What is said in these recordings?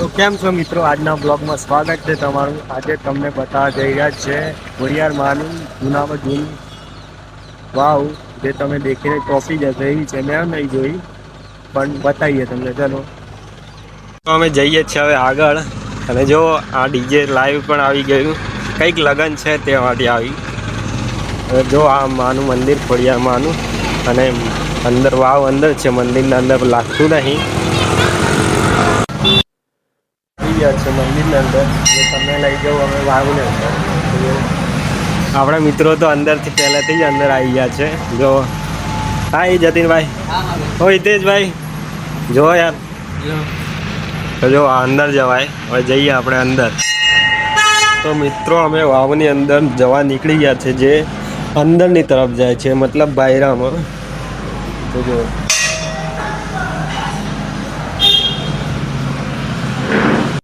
તો કેમ છો મિત્રો? આજના બ્લોગમાં સ્વાગત છે તમારું. આજે તમને બતાવવા જઈ રહ્યા છે ખોડિયાર માનું જૂનામાં જૂની. વાવ, જે તમે દેખીને ટ્રોફી જશે એવી છે. મેં નહીં જોઈ, પણ બતાવીએ તમને. ચલો. તો અમે જઈએ છીએ હવે આગળ. અને જો આ ડીજે લાઈવ પણ આવી ગયું. કંઈક લગ્ન છે તે માટે આવી જો આ માનું મંદિર ખોડિયાર માનું. અને અંદર વાવ અંદર છે. મંદિરના અંદર લાગતું નહીં. ગયા છે મંદિરની અંદર. તમે લઈ જાઓ અમે વાવને અંદર. આપણા મિત્રો તો અંદરથી પહેલાંથી જ અંદર આવી ગયા છે. જો હા એ જતીનભાઈ. હો હિતેશભાઈ. જો યાર. તો જો અંદર જવાય. હવે જઈએ આપણે અંદર. તો મિત્રો અમે વાવની અંદર જવા નીકળી ગયા છે જે અંદરની તરફ જાય છે મતલબ બાયરામાં તો જો.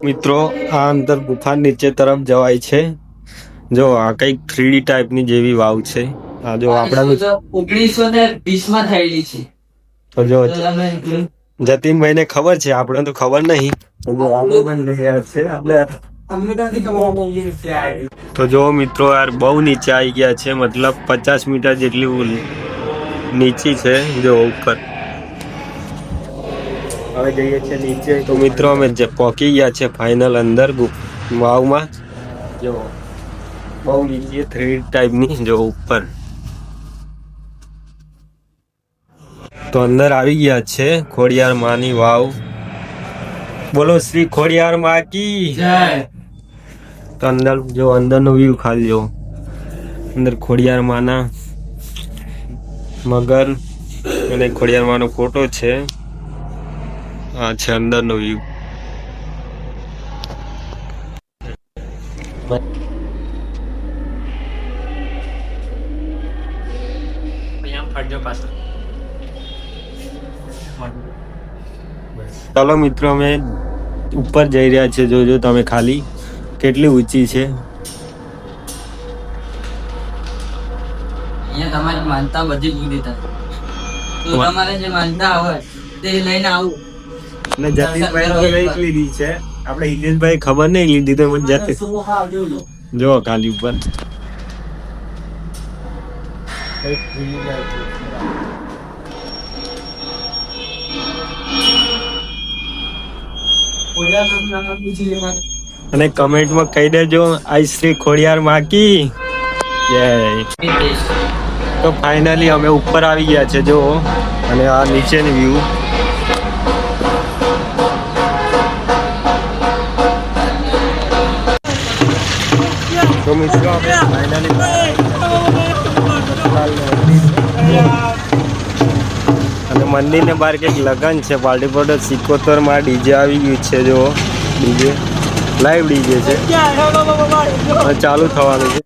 મિત્રો આ અંદર ગુફા નીચે તરફ જવાય છે. જો આ કંઈક થ્રીડી ટાઈપની જેવી વાવ છે. આ જો આપણા ઓગણીસો ને વીસમાં થયેલી છે. તો જો જતીનભાઈ ને ખબર છે આપણે તો ખબર નહીં. તો જો મિત્રો યાર બહુ નીચે આવી ગયા છે મતલબ પચાસ મીટર જેટલી નીચી છે જો ઉપર. હવે જઈએ છીએ નીચે. તો મિત્રો અમે જે પહોંચી ગયા છે ફાઇનલ અંદર વાવમાં. જો બહુ નીચે થ્રી ટાઈપની જો ઉપર. તો અંદર આવી ગયા છે ખોડિયાર માની વાવ. બોલો શ્રી ખોડિયાર માકી તો અંદર જો અંદરનો વ્યૂ ખાલી જો. અંદર ખોડિયાર માના મગર અને ખોડિયાર માનો ફોટો છે. આ છે અંદરનો વ્યૂ ચાલો મિત્રો અમે ઉપર જઈ રહ્યા છે જોજો તમે ખાલી કેટલી ઊંચી છે. અહીંયા તમારી માનતા બધી પૂરી થાય. તો તમારે જે માનતા હોય તે લઈને આવું. ને જતીનભાઈ લઈ લીધી છે. આપણે હિતેશભાઈ ખબર નહીં લીધી તો મને જતી જો ખાલી ઉપર. અને કમેન્ટમાં કહી દેજો આઈ શ્રી ખોડિયાર માકી. જય તો ફાઇનલી અમે ઉપર આવી ગયા છે જો. અને આ નીચેની વ્યૂ મિત્રો અમે ફાઇનલી અને બહાર કંઈક લગન છે. પાર્ટી પોટર સિકોતરમાં ડીજે આવી ગયું છે જો ડીજે. લાઈવ ડીજે છે. ચાલુ થવાનું છે.